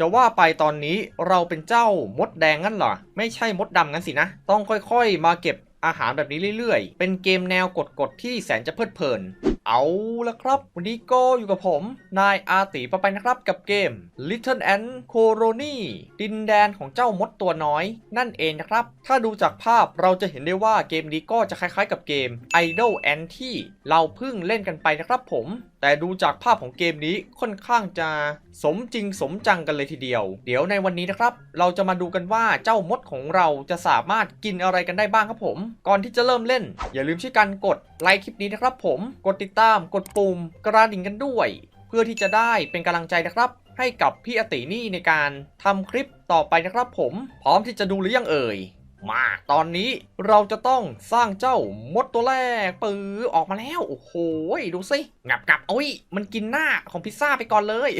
จะว่าไปตอนนี้เราเป็นเจ้ามดแดงงั้นเหรอ ไม่ใช่มดดำงั้นสินะ ต้องค่อยๆ มาเก็บอาหารแบบนี้เรื่อยๆ เป็นเกมแนวกดๆ ที่แสนจะเพลิดเพลิน เอาละครับ วันนี้ก็อยู่กับผม นายอาติปะไปนะครับกับเกม Little Ant Colony ดินแดนของเจ้ามดตัวน้อย นั่นเองนะครับ ถ้าดูจากภาพเราจะเห็นได้ว่าเกมนี้ก็จะคล้ายๆกับเกม Idol Ant ที่เราเพิ่งเล่นกันไปนะครับผม แต่ดูจากภาพของเกมนี้ค่อนข้างจะสมจริงสมจังกันเลยทีเดียว เดี๋ยวในวันนี้นะครับ เราจะมาดูกันว่าเจ้ามดของเราจะสามารถกินอะไรกันได้บ้างครับผม ก่อนที่จะเริ่มเล่น อย่าลืมช่วยกันกดไลค์คลิปนี้นะครับผมกดติดตามกดปุ่มกระดิ่งกันด้วย เพื่อที่จะได้เป็นกำลังใจนะครับ ให้กับพี่อตินี่ในการทำคลิปต่อไปนะครับผม พร้อมที่จะดูหรือยังเอ่ย มา ตอนนี้เราจะต้องสร้างเจ้ามดตัวแรกปือออกมาแล้ว โอ้โหดูสิงับงับโอ้ย มันกินหน้าของพิซซ่าไปก่อนเลย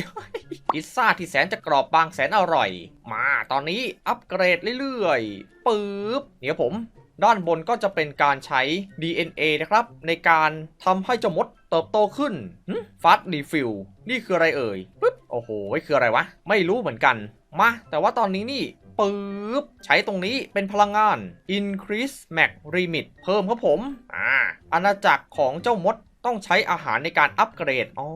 พิซซ่าที่แสนจะกรอบบางแสนอร่อย มาตอนนี้อัปเกรดเรื่อยๆปึ๊บเดี๋ยวผม ด้านบนก็จะเป็นการใช้ DNA นะครับ ในการทำให้เจ้ามดเติบโตขึ้นฟาสต์รีฟิลนี่คืออะไรเอ่ยปึ๊บโอ้โหคืออะไรวะ ไม่รู้เหมือนกันมาแต่ว่าตอนนี้นี่ ปึ๊บ ใช้ตรงนี้เป็นพลังงาน increase max limit เพิ่มครับผม อ่าอาณาจักรของเจ้ามดต้องใช้อาหารในการอัปเกรด อ๋อ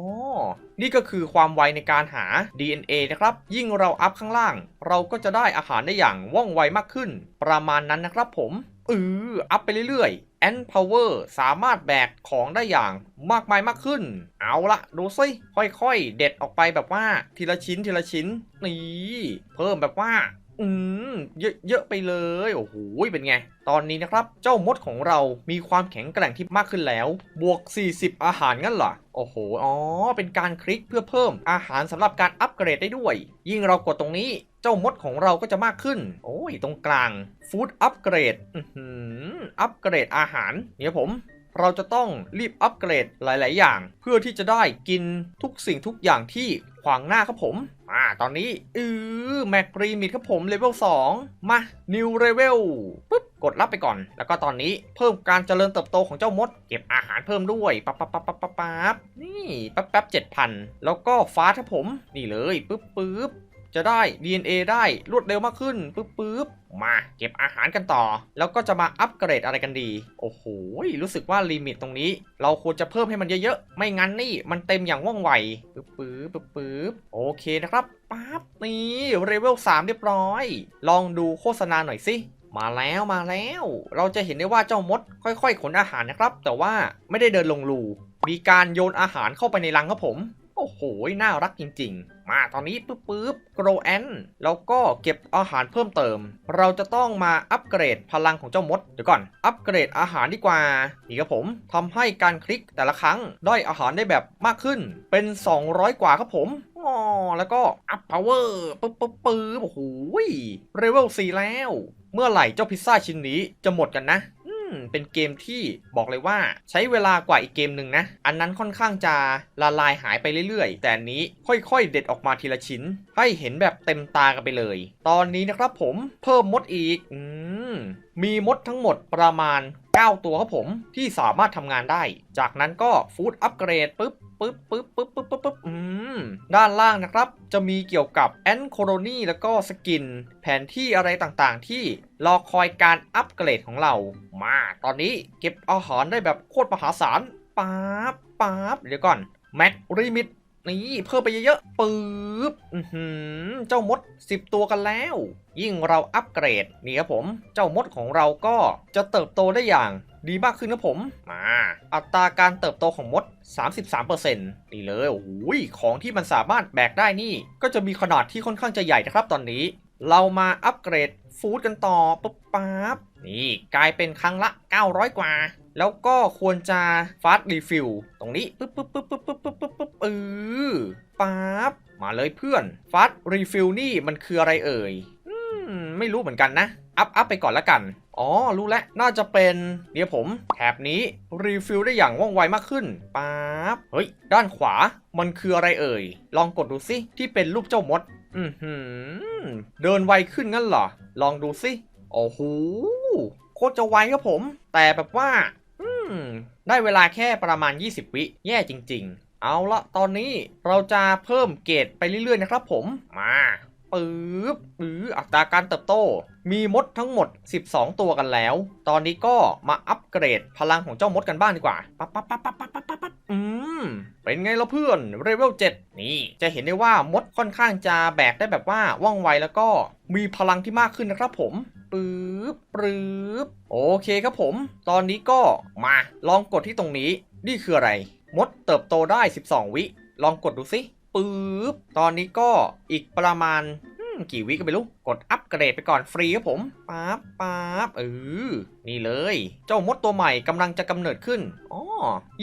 นี่ก็คือความไวในการหา DNA นะครับ ยิ่งเราอัพข้างล่าง เราก็จะได้อาหารได้อย่างว่องไวมากขึ้น ประมาณนั้นนะครับผมเอออัพไปเรื่อยๆ and power สามารถแบกของได้อย่างมากมายมากขึ้น เอาละดูสิค่อยๆ เด็ดออกไปแบบว่าทีละชิ้นทีละชิ้น นี่ เพิ่มแบบว่า อืมเยอะๆไปเลยโอ้โหเป็นไง ตอนนี้นะครับ เจ้ามดของเรามีความแข็งแกร่งที่มากขึ้นแล้ว บวก 40 อาหารงั้นเหรอโอ้โหอ๋อเป็นการคลิกเพื่อเพิ่มอาหารสำหรับการอัปเกรดได้ด้วย ยิ่งเรากดตรงนี้เจ้ามดของเราก็จะมากขึ้น โอ้ยตรงกลางฟู้ดอัปเกรดอืมอัปเกรดอาหารเนี่ยผม เราจะต้องรีบอัปเกรดหลาย ๆ อย่าง เพื่อที่จะได้กินทุกสิ่งทุกอย่างที่ขวางหน้าครับผมอ่าตอนนี้อือแมกรีมิดครับผมเลเวล2มา New Level ปุ๊บกดรับไปก่อน แล้วก็ตอนนี้เพิ่มการเจริญเติบโตของเจ้ามด เก็บอาหารเพิ่มด้วยปั๊บปั๊บปั๊บปั๊บปั๊บปั๊บนี่ป๊บแป๊บเจ็ดพันแล้วก็ฟ้าครับผม นี่เลยปุ๊บปุ๊บ จะได้ DNA ได้รวดเร็วมากขึ้นปึ๊บปึ๊บมาเก็บอาหารกันต่อ แล้วก็จะมาอัปเกรดอะไรกันดี โอ้โห รู้สึกว่าลิมิตตรงนี้ เราควรจะเพิ่มให้มันเยอะๆ ไม่งั้นนี่มันเต็มอย่างว่องไวปึ๊บปึ๊บปึ๊บปึ๊บโอเคนะครับปั๊บนี่เลเวล3เรียบร้อย ลองดูโฆษณาหน่อยสิมาแล้วมาแล้ว เราจะเห็นได้ว่าเจ้ามดค่อยๆ ขนอาหารนะครับ แต่ว่าไม่ได้เดินลงรูมีการโยนอาหารเข้าไปในรังครับผม โอ้โห น่ารักจริง ๆ มาตอนนี้ปึ๊บปึ๊บโกรแอนแล้วก็เก็บอาหารเพิ่มเติม เราจะต้องมาอัปเกรดพลังของเจ้ามด เดี๋ยวก่อน อัปเกรดอาหารดีกว่า นี่ครับผมทำให้การคลิกแต่ละครั้งได้อาหารได้แบบมากขึ้น เป็น 200 กว่าครับผมอ๋อแล้วก็อัพพาวเวอร์ปึ๊บปึ๊บปึ๊บโอ้โหเรเวล4แล้ว เมื่อไหร่เจ้าพิซซ่าชิ้นนี้จะหมดกันนะ เป็นเกมที่บอกเลยว่าใช้เวลากว่าอีกเกมหนึ่งนะ อันนั้นค่อนข้างจะละลายหายไปเรื่อยๆ แต่นนี้ค่อยๆ เด็ดออกมาทีละชิ้น ให้เห็นแบบเต็มตากันไปเลย ตอนนี้นะครับผมเพิ่มมดอีก อืมมีมดทั้งหมดประมาณ 9 ตัวครับผมที่สามารถทำงานได้ จากนั้นก็ฟู้ดอัปเกรดปุ๊บปึ๊บปึ๊บปึ๊บปึ๊บปึ๊บปึ๊บอืม ด้านล่างนะครับ จะมีเกี่ยวกับแอนโคโรนีแล้วก็สกิน แผนที่อะไรต่างๆ ที่รอคอยการอัปเกรดของเรา มา ตอนนี้เก็บอาหารได้แบบโคตรมหาศาลป๊าบป๊าบเดี๋ยวก่อน แม็กริมิต นี่เพิ่มไปเยอะๆปึ๊บอือหือเจ้ามด 10 ตัวกันแล้ว ยิ่งเราอัปเกรดนี่ครับผม เจ้ามดของเราก็จะเติบโตได้อย่างดีมากขึ้นครับผมมาอัตราการเติบโตของมด 33%นี่เลยโอ้โหของที่มันสามารถแบกได้นี่ ก็จะมีขนาดที่ค่อนข้างจะใหญ่นะครับตอนนี้ เรามาอัปเกรดฟู้ดกันต่อปุ๊บปั๊บนี่กลายเป็นครั้งละ 900 กว่า แล้วก็ควรจะฟาสต์รีฟิลตรงนี้ปึ๊บปึ๊บปึ๊บปึ๊บปึ๊บปึ๊บปึ๊บปึ๊บเออปั๊บมาเลยเพื่อนฟาสต์รีฟิลนี่มันคืออะไรเอ่ยอืมไม่รู้เหมือนกันนะ อัพอัพไปก่อนละกัน อ๋อ รู้แล้ว น่าจะเป็น เดี๋ยวผม แถบนี้ รีฟิลได้อย่างว่องไวมากขึ้นปั๊บเฮ้ย ด้านขวา มันคืออะไรเอ่ย ลองกดดูสิ ที่เป็นรูปเจ้ามด อือหือเดินไวขึ้นงั้นเหรอ ลองดูสิ โอ้โห โคตรจะไวครับผม แต่แบบว่า ม ได้เวลาแค่ประมาณ 20 วิ แย่จริง ๆ เอาละตอนนี้เราจะเพิ่มเกรดไปเรื่อยๆนะครับผม มาปึ๊บปื๊อัตราการเติบโต มีมดทั้งหมด 12 ตัวกันแล้ว ตอนนี้ก็มาอัปเกรดพลังของเจ้ามดกันบ้างดีกว่า ปั๊บปั๊บปั๊บปั๊บปั๊บปั๊บปั๊บอืม เป็นไงล่ะเพื่อน เรเวล7นี่ จะเห็นได้ว่ามดค่อนข้างจะแบกได้แบบว่าว่องไวแล้วก็มีพลังที่มากขึ้นนะครับผม ปึ๊บปื๊บโอเคครับผม ตอนนี้ก็มาลองกดที่ตรงนี้ นี่คืออะไร มดเติบโตได้ 12 วิ ลองกดดูสิปึ๊บตอนนี้ก็อีกประมาณ กี่วิก็ไม่รู้กดอัปเกรดไปก่อนฟรีครับผมปั๊บปั๊บเออนี่เลย เจ้ามดตัวใหม่กำลังจะกำเนิดขึ้นอ๋อ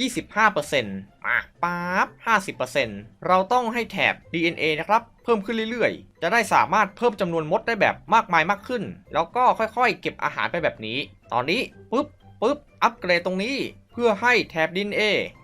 25%มาปั๊บ50%เราต้องให้แถบ DNA นะครับ เพิ่มขึ้นเรื่อยๆ จะได้สามารถเพิ่มจำนวนมดได้แบบมากมายมากขึ้น แล้วก็ค่อยๆ เก็บอาหารไปแบบนี้ ตอนนี้ปุ๊บปุ๊บอัปเกรดตรงนี้เพื่อให้แถบดินเอ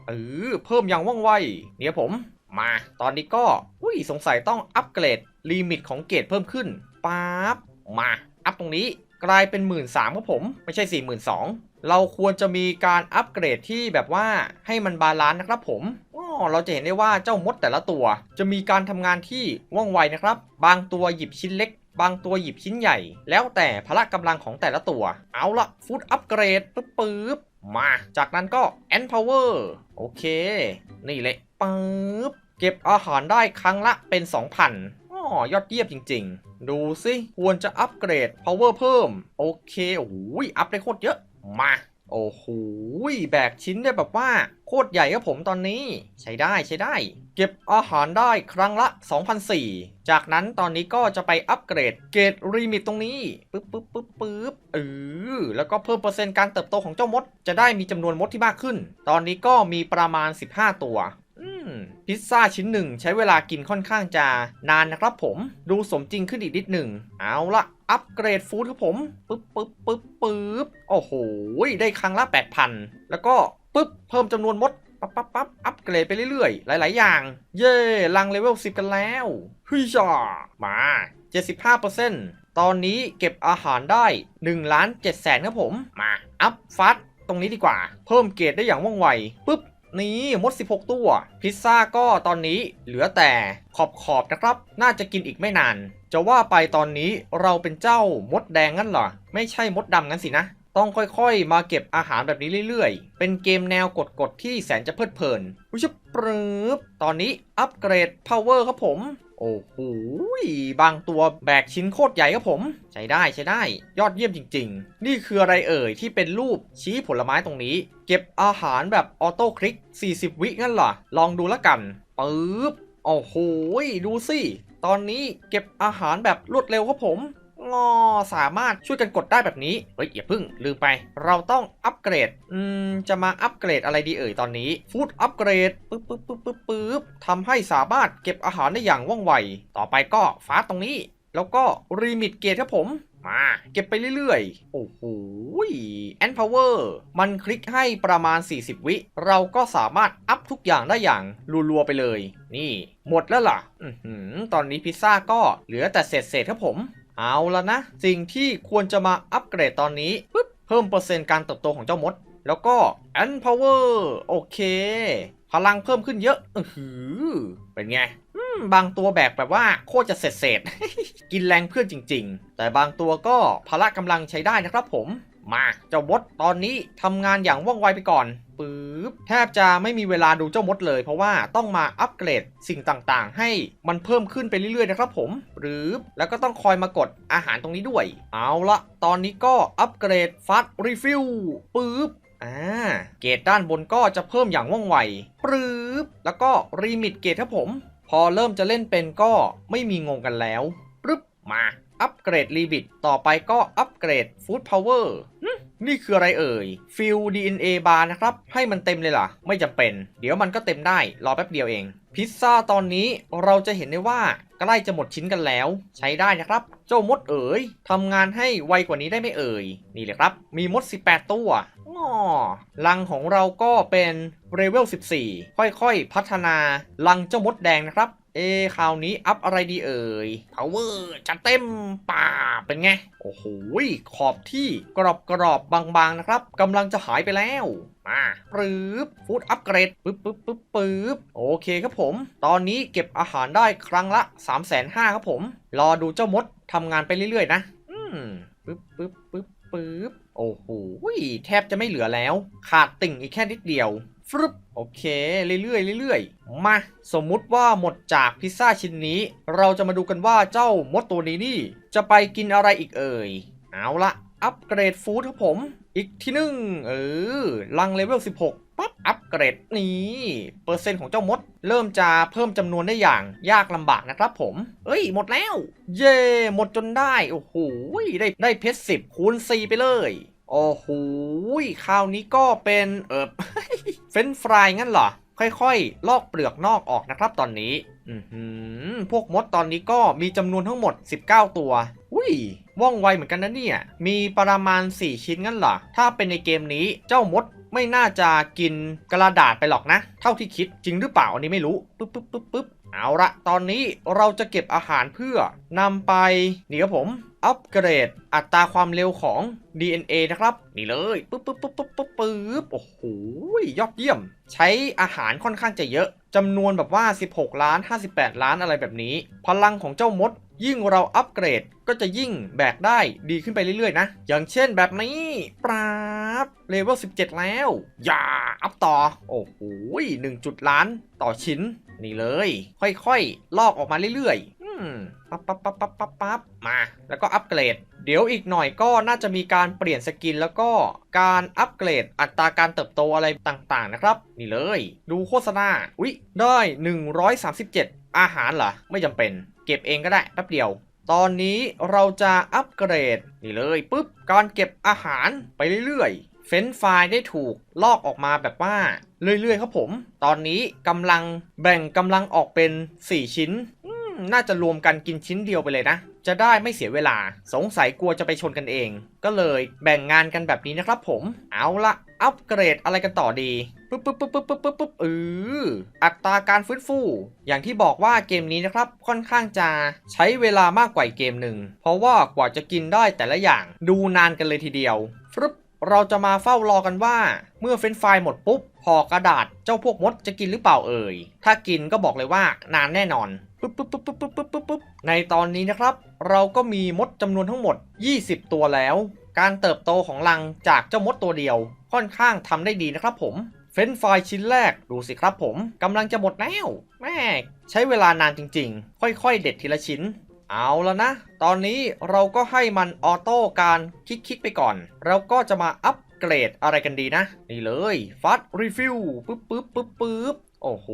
เออเพิ่มอย่างว่องไวเนี่ยผม มา ตอนนี้ก็ อุ้ยสงสัยต้องอัปเกรดลิมิตของเกรดเพิ่มขึ้นปั๊บมา อัพตรงนี้กลายเป็น 1 3ื่นครับผม ไม่ใช่ 4 2 0 0 0เราควรจะมีการอัปเกรดที่แบบว่าให้มันบาลานซ์นะครับผมอ๋อเราจะเห็นได้ว่าเจ้ามดแต่ละตัว จะมีการทำงานที่ว่องไวนะครับ บางตัวหยิบชิ้นเล็ก บางตัวหยิบชิ้นใหญ่ แล้วแต่พละกำลังของแต่ละตัว เอาละฟูดอัปเกรดปึ๊บปึ๊บมา จากนั้นก็แอนพาวเวอร์โอเค นี่เลย ปึ๊บเก็บอาหารได้ครั้งละเป็น 2,000อ๋อยอดเยี่ยมจริง ๆ ดูสิควรจะอัปเกรด power เพิ่ม โอเคโอ้โหอัพได้โคตรเยอะ มา โอ้โหแบกชิ้นได้แบบว่า โคตรใหญ่ครับผมตอนนี้ ใช้ได้ใช้ได้ เก็บอาหารได้ครั้งละ2,004จากนั้นตอนนี้ก็จะไปอัปเกรดเกรดรีมิตตรงนี้ปึ๊บปึ๊บปึ๊บปึ๊บเออแล้วก็เพิ่มเปอร์เซ็นต์การเติบโตของเจ้ามด จะได้มีจำนวนมดที่มากขึ้น ตอนนี้ก็มีประมาณ 15 ตัว พิซซ่าชิ้นหนึ่งใช้เวลากินค่อนข้างจะนานนะครับผม ดูสมจริงขึ้นอีกนิดหนึ่ง เอาละอัปเกรดฟู้ดครับผมปึ๊บปึ๊บปึ๊บปึ๊บโอ้โห ได้ครั้งละ 8,000 แล้วก็ปึ๊บเพิ่มจำนวนมดปั๊บปั๊บปั๊บอัปเกรดไปเรื่อยๆ หลาย ๆ อย่าง เย่ลังเลเวล 10 กันแล้วฮึยจ่ามา 75%ตอนนี้เก็บอาหารได้1ล้าน7แสนครับผม มา อัพฟัดตรงนี้ดีกว่า เพิ่มเกรดได้อย่างว่องไวปึ๊บ นี่มด 16 ตัว พิซซ่าก็ตอนนี้เหลือแต่ขอบขอบๆนะครับ น่าจะกินอีกไม่นาน จะว่าไปตอนนี้เราเป็นเจ้ามดแดงงั้นเหรอ ไม่ใช่มดดำงั้นสินะ ต้องค่อยๆ มาเก็บอาหารแบบนี้เรื่อยๆ เป็นเกมแนวกดๆที่แสนจะเพลิดเพลินอุยชปรืบตอนนี้อัปเกรดพาวเวอร์ครับผม โอ้โหบางตัวแบกชิ้นโคตรใหญ่ครับผม ใช้ได้ใช้ได้ ยอดเยี่ยมจริง ๆ นี่คืออะไรเอ่ยที่เป็นรูปชี้ผลไม้ตรงนี้ เก็บอาหารแบบออโต้คลิก 40 วิงั้นเหรอ ลองดูแล้วกันปึ๊บโอ้โหดูสิ ตอนนี้เก็บอาหารแบบรวดเร็วครับผม งอสามารถช่วยกันกดได้แบบนี้ เฮ้ยอย่าพึ่งลืมไป เราต้องอัปเกรด อืม จะมาอัปเกรดอะไรดีเอ่ยตอนนี้ฟู้ดอัปเกรดปึ๊บปึ๊บปึ๊บปึ๊บปึ๊บทำให้สามารถเก็บอาหารได้อย่างว่องไว ต่อไปก็ฟ้าตรงนี้ แล้วก็รีมิตเกตครับผมมาเก็บไปเรื่อยๆ โอ้โหแอนพาวเวอร์มันคลิกให้ประมาณ 40 วิ เราก็สามารถอัพทุกอย่างได้อย่างรัวๆไปเลย นี่ หมดแล้วล่ะ อือตอนนี้พิซซ่าก็เหลือแต่เศษๆครับผม เอาละนะ สิ่งที่ควรจะมาอัปเกรดตอนนี้ปึ๊บเพิ่มเปอร์เซ็นต์การเติบโตของเจ้ามด แล้วก็แอนพาวเวอร์โอเค พลังเพิ่มขึ้นเยอะอือหือเป็นไงบางตัวแบกแบบว่าโคตรจะเสร็จเสร็จกินแรงเพื่อนจริง ๆ แต่บางตัวก็พละกำลังใช้ได้นะครับผม มาเจ้ามดตอนนี้ทำงานอย่างว่องไวไปก่อนปึ๊บแทบจะไม่มีเวลาดูเจ้ามดเลย เพราะว่าต้องมาอัปเกรดสิ่งต่างๆ ให้มันเพิ่มขึ้นไปเรื่อยๆนะครับผม หรือแล้วก็ต้องคอยมากดอาหารตรงนี้ด้วย เอาละตอนนี้ก็อัปเกรดฟัดรีฟิลปึ๊บอ่าเกรดด้านบนก็จะเพิ่มอย่างว่องไวปรื๊บแล้วก็รีมิตเกรดครับผม พอเริ่มจะเล่นเป็นก็ไม่มีงงกันแล้วปึ๊บมา อัปเกรดรีบิตต่อไปก็อัปเกรดฟู้ดพาวเวอร์นี่คืออะไรเอ่ยฟิล DNA บาร์นะครับ ให้มันเต็มเลยล่ะ ไม่จำเป็น เดี๋ยวมันก็เต็มได้ รอแป๊บเดียวเอง พิซซ่าตอนนี้เราจะเห็นได้ว่าใกล้จะหมดชิ้นกันแล้ว ใช้ได้นะครับ เจ้ามดเอ๋ยทำงานให้ไวกว่านี้ได้ไหมเอ่ย นี่เลยครับ มีมด 18 ตัวอ้อลังของเราก็เป็นเลเวล 14 ค่อยๆ พัฒนาลังเจ้ามดแดงนะครับ เอคราวนี้อัพอะไรดีเอ่ย power จัดเต็มป่าบเป็นไง โอ้โหขอบที่กรอบกรอบๆบางๆนะครับกำลังจะหายไปแล้ว มาปึ๊บฟูดอัปเกรดปึ๊บปึ๊บปึ๊บปึ๊บโอเคครับผม ตอนนี้เก็บอาหารได้ครั้งละ 3 5 0 0 0ครับผม รอดูเจ้ามดทำงานไปเรื่อยๆ นะ อืมปึ๊บปึ๊บปึ๊บปึ๊บโอ้โหแทบจะไม่เหลือแล้ว ขาดติ่งอีกแค่นิดเดียวฟรึบโอเค เรื่อยๆเรื่อยๆ มาสมมุติว่าหมดจากพิซซ่าชิ้นนี้ เราจะมาดูกันว่าเจ้ามดตัวนี้นี่ จะไปกินอะไรอีกเอ่ย เอาละอัปเกรดฟู้ดครับผม อีกที่หนึ่งเออลังเลเวล 16ปั๊บอัปเกรดนี่เปอร์เซ็นต์ของเจ้ามด เริ่มจะเพิ่มจำนวนได้อย่างยากลำบากนะครับผม เอ้ย หมดแล้ว เย่หมดจนได้ โอ้โหได้ได้เพชรสิบคูณ4ไปเลยโอ้โหคราวนี้ก็เป็นเออเฟนฟรายงั้นเหรอ ค่อยๆ ลอกเปลือกนอกออกนะครับตอนนี้อพวกมดตอนนี้ก็มีจำนวนทั้งหมด 19 ตัว อุ้ย ว่องไวเหมือนกันนะเนี่ย มีประมาณ 4 ชิ้นงั้นเหรอ ถ้าเป็นในเกมนี้เจ้ามด ไม่น่าจะกินกระดาษไปหรอกนะ เท่าที่คิดจริงหรือเปล่าอันนี้ไม่รู้ปึ๊บปึ๊บปึ๊บปึ๊บเอาละตอนนี้เราจะเก็บอาหารเพื่อนำไปนี่ครับผมอัปเกรดอัตราความเร็วของ DNA นะครับ นี่เลยปึ๊บปึ๊บปึ๊บปึ๊บปึ๊บปึ๊บโอ้โหยอดเยี่ยม ใช้อาหารค่อนข้างจะเยอะจำนวนแบบว่า 16 ล้าน 58 ล้านอะไรแบบนี้ พลังของเจ้ามด ยิ่งเราอัปเกรดก็จะยิ่งแบกได้ดีขึ้นไปเรื่อยๆนะ อย่างเช่นแบบนี้ปราบเลเวล 17 แล้ว อย่าอัพต่อ โอ้โห1จุดล้านต่อชิ้น นี่เลย ค่อยๆ ลอกออกมาเรื่อยๆปั๊บปั๊บปั๊บปั๊บปั๊บปั๊บมา แล้วก็อัปเกรด เดี๋ยวอีกหน่อยก็น่าจะมีการเปลี่ยนสกินแล้วก็การอัปเกรดอัตราการเติบโตอะไรต่างๆนะครับ นี่เลย ดูโฆษณาอุ๊ยได้ 137 อาหารเหรอ ไม่จำเป็น เก็บเองก็ได้แป๊บเดียว ตอนนี้เราจะอัปเกรดนี่เลยปุ๊บการเก็บอาหารไปเรื่อยๆ เฟ้นไฟล์ได้ถูกลอกออกมาแบบว่าเรื่อยๆครับผม ตอนนี้กำลังแบ่งกำลังออกเป็น 4 ชิ้นน่าจะรวมกันกินชิ้นเดียวไปเลยนะ จะได้ไม่เสียเวลา สงสัยกลัวจะไปชนกันเอง ก็เลยแบ่งงานกันแบบนี้นะครับผม เอาละอัปเกรดอะไรกันต่อดีปึ๊บปึ๊บปึ๊บปึ๊บปึ๊บปึ๊บปึ๊บเอออัตราการฟื้นฟู อย่างที่บอกว่าเกมนี้นะครับค่อนข้างจะใช้เวลามากกว่าเกมหนึ่ง เพราะว่ากว่าจะกินได้แต่ละอย่างดูนานกันเลยทีเดียวฟรึบเราจะมาเฝ้ารอกันว่า เมื่อเฟรนช์ฟหมดปุ๊บห่อกระดาษเจ้าพวกมดจะกินหรือเปล่าเอ่ย ถ้ากินก็บอกเลยว่านานแน่นอน ปึ๊บปึ๊บปึ๊บปึ๊บปึ๊บปึ๊บปึ๊บปึ๊บในตอนนี้นะครับ เราก็มีมดจำนวนทั้งหมด 20 ตัวแล้ว การเติบโตของรังจากเจ้ามดตัวเดียว ค่อนข้างทำได้ดีนะครับผมเฟรนช์ฟชิ้นแรกดูสิครับผมกำลังจะหมดแล้ว แม่ใช้เวลานานจริง ๆ ค่อยๆ เด็ดทีละชิ้น เอาแล้วนะ ตอนนี้เราก็ให้มันออโต้การคลิกๆไปก่อน เราก็จะมาอัปเกรดอะไรกันดีนะ นี่เลยฟัดรีฟิลปึ๊บปึ๊บปึ๊บปึ๊บ โอ้โห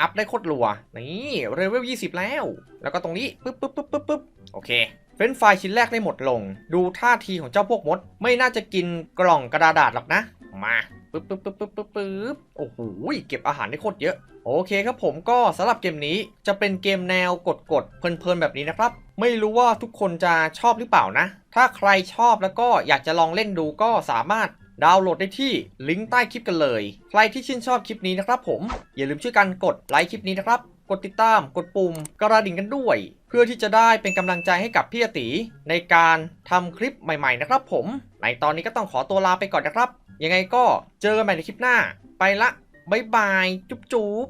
อัพได้โคตรรัว นี่เลเวล20 แล้ว แล้วก็ตรงนี้ปึ๊บปึ๊บปึ๊บปึ๊บปึ๊บโอเค เฟรนช์ฟชิ้นแรกได้หมดลง ดูท่าทีของเจ้าพวกมด ไม่น่าจะกินกล่องกระดาษหรอกนะ มาปึ๊บปึ๊บปึ๊บปึ๊บปึ๊บปึ๊บโอ้โห เก็บอาหารได้โคตรเยอะ โอเคครับผมก็สำหรับเกมนี้จะเป็นเกมแนวกดกดๆเพลินๆแบบนี้นะครับ ไม่รู้ว่าทุกคนจะชอบหรือเปล่านะ ถ้าใครชอบแล้วก็อยากจะลองเล่นดูก็สามารถ ดาวน์โหลดได้ที่ลิงก์ใต้คลิปกันเลย ใครที่ชื่นชอบคลิปนี้นะครับผม อย่าลืมช่วยกันกดไลค์คลิปนี้นะครับ กดติดตาม กดปุ่มกระดิ่งกันด้วย เพื่อที่จะได้เป็นกำลังใจให้กับพี่อติ ในการทำคลิปใหม่ๆนะครับผม ในตอนนี้ก็ต้องขอตัวลาไปก่อนนะครับ ยังไงก็เจอกันใหม่ในคลิปหน้า ไปละบ๊ายบาย จุ๊บจุ๊บ